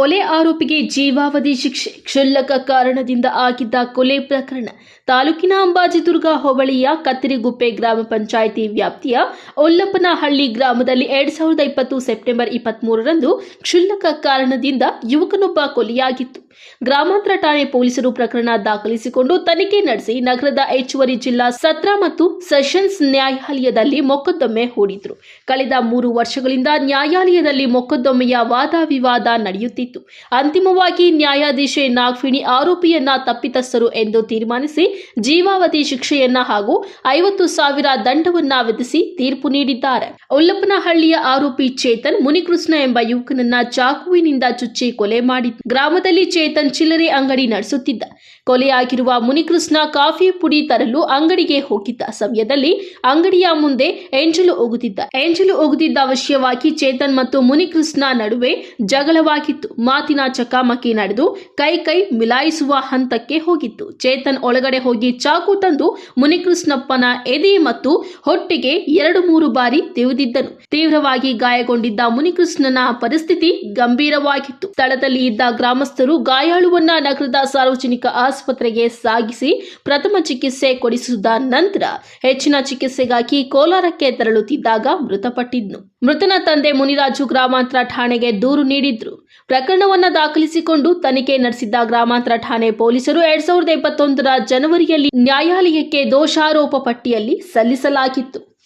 ಕೊಲೆ ಆರೋಪಿಗೆ ಜೀವಾವಧಿ ಶಿಕ್ಷೆ ಕ್ಷುಲ್ಲಕ ಕಾರಣದಿಂದ ಆಗಿದ್ದ ಕೊಲೆ ಪ್ರಕರಣ ತಾಲೂಕಿನ ಅಂಬಾಜಿದುರ್ಗ ಹೋಬಳಿಯ ಕತ್ತರಿಗುಪ್ಪೆ ಗ್ರಾಮ ಪಂಚಾಯಿತಿ ವ್ಯಾಪ್ತಿಯ ಒಲ್ಲಪ್ಪನಹಳ್ಳಿ ಗ್ರಾಮದಲ್ಲಿ ಎರಡ್ ಸಾವಿರದ ಇಪ್ಪತ್ತು ಸೆಪ್ಟೆಂಬರ್ ಇಪ್ಪತ್ಮೂರರಂದು ಕ್ಷುಲ್ಲಕ ಕಾರಣದಿಂದ ಯುವಕನೊಬ್ಬ ಕೊಲೆಯಾಗಿತ್ತು. ಗ್ರಾಮಾಂತರ ಠಾಣೆ ಪೊಲೀಸರು ಪ್ರಕರಣ ದಾಖಲಿಸಿಕೊಂಡು ತನಿಖೆ ನಡೆಸಿ ನಗರದ ಹೆಚ್ಚುವರಿ ಜಿಲ್ಲಾ ಸತ್ರ ಮತ್ತು ಸೆಷನ್ಸ್ ನ್ಯಾಯಾಲಯದಲ್ಲಿ ಮೊಕದ್ದಮೆ ಹೂಡಿದ್ರು. ಕಳೆದ ಮೂರು ವರ್ಷಗಳಿಂದ ನ್ಯಾಯಾಲಯದಲ್ಲಿ ಮೊಕದ್ದಮೆಯ ವಾದ ವಿವಾದ ನಡೆಯುತ್ತಿತ್ತು ಅಂತಿಮವಾಗಿ ನ್ಯಾಯಾಧೀಶೆ ನಾಗ್ಫಿಣಿ ಆರೋಪಿಯನ್ನ ತಪ್ಪಿತಸ್ಥರು ಎಂದು ತೀರ್ಮಾನಿಸಿ ಜೀವಾವಧಿ ಶಿಕ್ಷೆಯನ್ನ ಹಾಗೂ ಐವತ್ತು ಸಾವಿರ ದಂಡವನ್ನ ವಿಧಿಸಿ ತೀರ್ಪು ನೀಡಿದ್ದಾರೆ. ಉಲ್ಲಪ್ಪನಹಳ್ಳಿಯ ಆರೋಪಿ ಚೇತನ್ ಮುನಿಕೃಷ್ಣ ಎಂಬ ಯುವಕನನ್ನ ಚಾಕುವಿನಿಂದ ಚುಚ್ಚಿ ಕೊಲೆ ಮಾಡಿ ಗ್ರಾಮದಲ್ಲಿ ಚೇತನ್ ಚಿಲ್ಲರೆ ಅಂಗಡಿ ನಡೆಸುತ್ತಿದ್ದ. ಕೊಲೆಯಾಗಿರುವ ಮುನಿಕೃಷ್ಣ ಕಾಫಿ ಪುಡಿ ತರಲು ಅಂಗಡಿಗೆ ಹೋಗಿದ್ದ ಸಮಯದಲ್ಲಿ ಅಂಗಡಿಯ ಮುಂದೆ ಎಂಜಲು ಹೋಗುತ್ತಿದ್ದ ಎಂಜಲು ಹೋಗುತ್ತಿದ್ದ ಅವಶ್ಯವಾಗಿ ಚೇತನ್ ಮತ್ತು ಮುನಿಕೃಷ್ಣ ನಡುವೆ ಜಗಳವಾಗಿತ್ತು. ಮಾತಿನ ಚಕಾಮಕಿ ನಡೆದು ಕೈ ಕೈ ಮಿಲಾಯಿಸುವ ಹಂತಕ್ಕೆ ಹೋಗಿತ್ತು. ಚೇತನ್ ಒಳಗಡೆ ಹೋಗಿ ಚಾಕು ತಂದು ಮುನಿಕೃಷ್ಣಪ್ಪನ ಎದೆ ಮತ್ತು ಹೊಟ್ಟೆಗೆ ಎರಡು ಮೂರು ಬಾರಿ ತಿವಿದಿದ್ದನು. ತೀವ್ರವಾಗಿ ಗಾಯಗೊಂಡಿದ್ದ ಮುನಿಕೃಷ್ಣನ ಪರಿಸ್ಥಿತಿ ಗಂಭೀರವಾಗಿತ್ತು. ಸ್ಥಳದಲ್ಲಿ ಇದ್ದ ಗ್ರಾಮಸ್ಥರು ಗಾಯಾಳುವನ್ನ ನಗರದ ಸಾರ್ವಜನಿಕ ಆಸ್ಪತ್ರೆಗೆ ಸಾಗಿಸಿ ಪ್ರಥಮ ಚಿಕಿತ್ಸೆ ಕೊಡಿಸಿದ ನಂತರ ಹೆಚ್ಚಿನ ಚಿಕಿತ್ಸೆಗಾಗಿ ಕೋಲಾರಕ್ಕೆ ತೆರಳುತ್ತಿದ್ದಾಗ ಮೃತಪಟ್ಟಿದ್ನು. ಮೃತನ ತಂದೆ ಮುನಿರಾಜು ಗ್ರಾಮಾಂತರ ಠಾಣೆಗೆ ದೂರು ನೀಡಿದ್ರು. ಪ್ರಕರಣವನ್ನು ದಾಖಲಿಸಿಕೊಂಡು ತನಿಖೆ ನಡೆಸಿದ್ದ ಗ್ರಾಮಾಂತರ ಠಾಣೆ ಪೊಲೀಸರು ಎರಡ್ ಸಾವಿರದ ಇಪ್ಪತ್ತೊಂದರ ಜನವರಿಯಲ್ಲಿ ನ್ಯಾಯಾಲಯಕ್ಕೆ ದೋಷಾರೋಪ ಪಟ್ಟಿಯಲ್ಲಿ ಸಲ್ಲಿಸಲಾಗಿತ್ತು.